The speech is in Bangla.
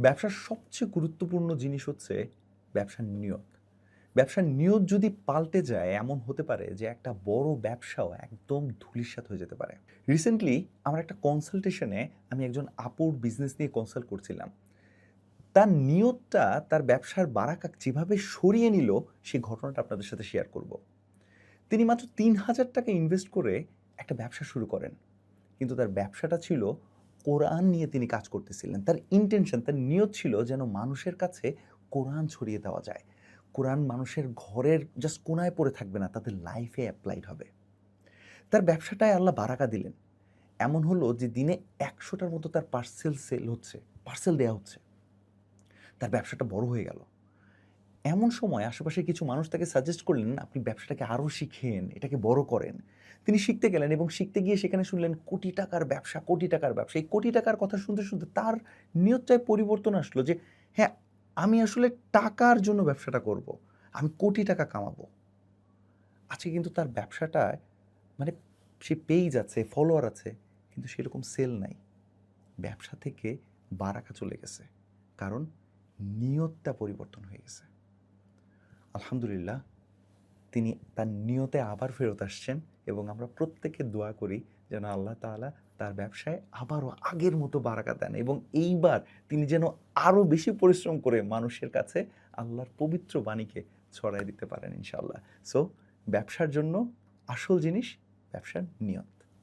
ব্যবসার সবচেয়ে গুরুত্বপূর্ণ জিনিস হচ্ছে ব্যবসার নিয়ত। ব্যবসার নিয়ত যদি পাল্টে যায়, এমন হতে পারে যে একটা বড় ব্যবসাও একদম ধুলিস্বাত হয়ে যেতে পারে। রিসেন্টলি আমার একটা কনসালটেশনে আমি একজন আপুর বিজনেস নিয়ে কনসাল্ট করছিলাম। তার নিয়তটা তার ব্যবসার বারাকা যেভাবে সরিয়ে নিল, সেই ঘটনাটা আপনাদের সাথে শেয়ার করব। তিনি মাত্র তিন হাজার টাকা ইনভেস্ট করে একটা ব্যবসা শুরু করেন। কিন্তু তার ব্যবসাটা ছিল কোরআন নিয়ে তিনি কাজ করতেছিলেন। তার ইন্টেনশন তার নিয়ত ছিল যেন মানুষের কাছে কোরআন ছড়িয়ে দেওয়া যায়। কোরআন মানুষের ঘরের জাস্ট কোনায় পড়ে থাকবে না, তাদের লাইফে অ্যাপ্লাইড হবে। তার ব্যবসাটায় আল্লাহ বারাকা দিলেন। এমন হলো যে দিনে একশোটার মতো তার পার্সেল সেল হচ্ছে পার্সেল দেওয়া হচ্ছে। তার ব্যবসাটা বড় হয়ে গেল। এমন সময় আশেপাশে কিছু মানুষ তাকে সাজেস্ট করলেন, আপনি ব্যবসাটাকে আরও শিখেন, এটাকে বড় করেন। তিনি শিখতে গেলেন এবং শিখতে গিয়ে সেখানে শুনলেন, কোটি টাকার ব্যবসা, কোটি টাকার ব্যবসা। এই কোটি টাকার কথা শুনতে শুনতে তার নিয়তটায় পরিবর্তন আসলো যে হ্যাঁ আমি আসলে টাকার জন্য ব্যবসাটা করব, আমি কোটি টাকা কামাবো। আজকে কিন্তু তার ব্যবসাটায় মানে সে পেজ আছে ফলোয়ার আছে, কিন্তু সেরকম সেল নাই। ব্যবসা থেকে বারাকা চলে গেছে, কারণ নিয়তটা পরিবর্তন হয়ে গেছে। আলহামদুলিল্লাহ, তিনি তার নিয়তে আবার ফেরত আসছেন এবং আমরা প্রত্যেকে দোয়া করি যেন আল্লাহ তাআলা তার ব্যবসায় আবারও আগের মতো বারাকা দেন এবং এইবার তিনি যেন আরও বেশি পরিশ্রম করে মানুষের কাছে আল্লাহর পবিত্র বাণীকে ছড়াই দিতে পারেন ইনশাআল্লাহ। সো ব্যবসার জন্য আসল জিনিস ব্যবসার নিয়ত।